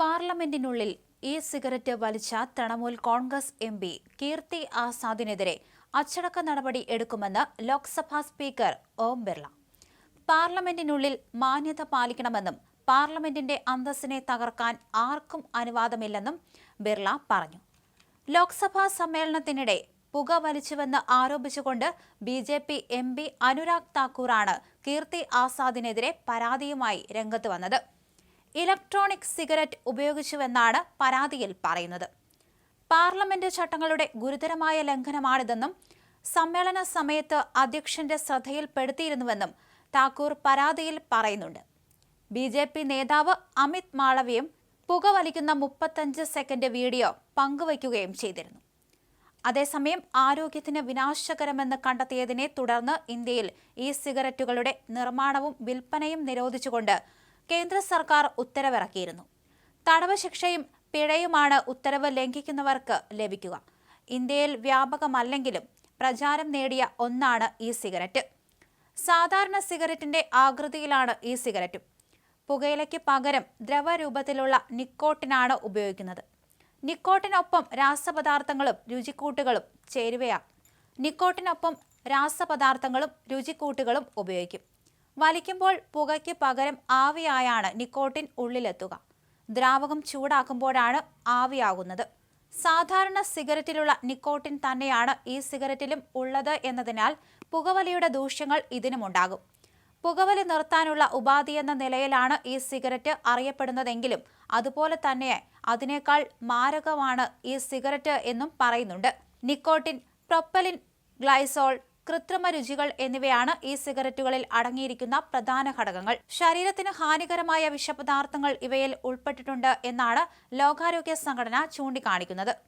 പാർലമെന്റിനുള്ളിൽ E cigarette വലിച്ച Trinamool Congress M P Kirti ആസാദിനെതിരെ അച്ചടക്ക നടപടി എടുക്കുമെന്ന് ലോക്സഭാ സ്പീക്കർ ഓം ബിർള. പാർലമെന്റിനുള്ളിൽ മാന്യത പാലിക്കണമെന്നും പാർലമെന്റിന്റെ അന്തസ്സിനെ തകർക്കാൻ ആർക്കും അനുവാദമില്ലെന്നും ബിർള പറഞ്ഞു. ലോക്സഭാ സമ്മേളനത്തിനിടെ പുക വലിച്ചുവെന്ന് ആരോപിച്ചുകൊണ്ട് B J P M P Anurag താക്കൂറാണ് കീർത്തി ആസാദിനെതിരെ പരാതിയുമായി രംഗത്ത് വന്നത്. ഇലക്ട്രോണിക് സിഗരറ്റ് ഉപയോഗിച്ചുവെന്നാണ് പരാതിയിൽ പറയുന്നത്. പാർലമെന്റ് ചട്ടങ്ങളുടെ ഗുരുതരമായ ലംഘനമാണിതെന്നും സമ്മേളന സമയത്ത് അധ്യക്ഷന്റെ ശ്രദ്ധയിൽപ്പെടുത്തിയിരുന്നുവെന്നും താക്കൂർ പരാതിയിൽ പറയുന്നുണ്ട്. ബി ജെ പി നേതാവ് അമിത് മാളവിയും പുകവലിക്കുന്ന മുപ്പത്തഞ്ച് സെക്കൻഡ് വീഡിയോ പങ്കുവയ്ക്കുകയും ചെയ്തിരുന്നു. അതേസമയം ആരോഗ്യത്തിന് വിനാശകരമെന്ന് കണ്ടെത്തിയതിനെ തുടർന്ന് ഇന്ത്യയിൽ ഈ സിഗരറ്റുകളുടെ നിർമ്മാണവും വിൽപ്പനയും നിരോധിച്ചുകൊണ്ട് കേന്ദ്ര സർക്കാർ ഉത്തരവിറക്കിയിരുന്നു. തടവ് ശിക്ഷയും പിഴയുമാണ് ഉത്തരവ് ലംഘിക്കുന്നവർക്ക് ലഭിക്കുക. ഇന്ത്യയിൽ വ്യാപകമല്ലെങ്കിലും പ്രചാരം നേടിയ ഒന്നാണ് ഈ സിഗരറ്റ്. സാധാരണ സിഗരറ്റിന്റെ ആകൃതിയിലാണ് ഈ സിഗരറ്റും. പുകയിലയ്ക്ക് പകരം ദ്രവരൂപത്തിലുള്ള നിക്കോട്ടിനാണ് ഉപയോഗിക്കുന്നത്. നിക്കോട്ടിനൊപ്പം രാസപദാർത്ഥങ്ങളും രുചിക്കൂട്ടുകളും ചേരുവയാണ്. നിക്കോട്ടിനൊപ്പം രാസപദാർത്ഥങ്ങളും രുചിക്കൂട്ടുകളും ഉപയോഗിക്കും. വലിക്കുമ്പോൾ പുകയ്ക്ക് പകരം ആവിയായാണ് നിക്കോട്ടിൻ ഉള്ളിലെത്തുക. ദ്രാവകം ചൂടാക്കുമ്പോഴാണ് ആവിയാകുന്നത്. സാധാരണ സിഗരറ്റിലുള്ള നിക്കോട്ടിൻ തന്നെയാണ് ഈ സിഗരറ്റിലും ഉള്ളത് എന്നതിനാൽ പുകവലിയുടെ ദൂഷ്യങ്ങൾ ഇതിനുമുണ്ടാകും. പുകവലി നിർത്താനുള്ള ഉപാധി എന്ന നിലയിലാണ് ഈ സിഗരറ്റ് അറിയപ്പെടുന്നതെങ്കിലും അതുപോലെ തന്നെ അതിനേക്കാൾ മാരകമാണ് ഈ സിഗരറ്റ് എന്നും പറയുന്നുണ്ട്. നിക്കോട്ടിൻ പ്രൊപ്പലിൻ ഗ്ലൈസോൾ കൃത്രിമ രുചികൾ എന്നിവയാണ് ഈ സിഗരറ്റുകളിൽ അടങ്ങിയിരിക്കുന്ന പ്രധാന ഘടകങ്ങൾ. ശരീരത്തിന് ഹാനികരമായ വിഷപദാർത്ഥങ്ങൾ ഇവയിൽ ഉൾപ്പെട്ടിട്ടുണ്ട് എന്നാണ് ലോകാരോഗ്യ സംഘടന ചൂണ്ടിക്കാണിക്കുന്നത്.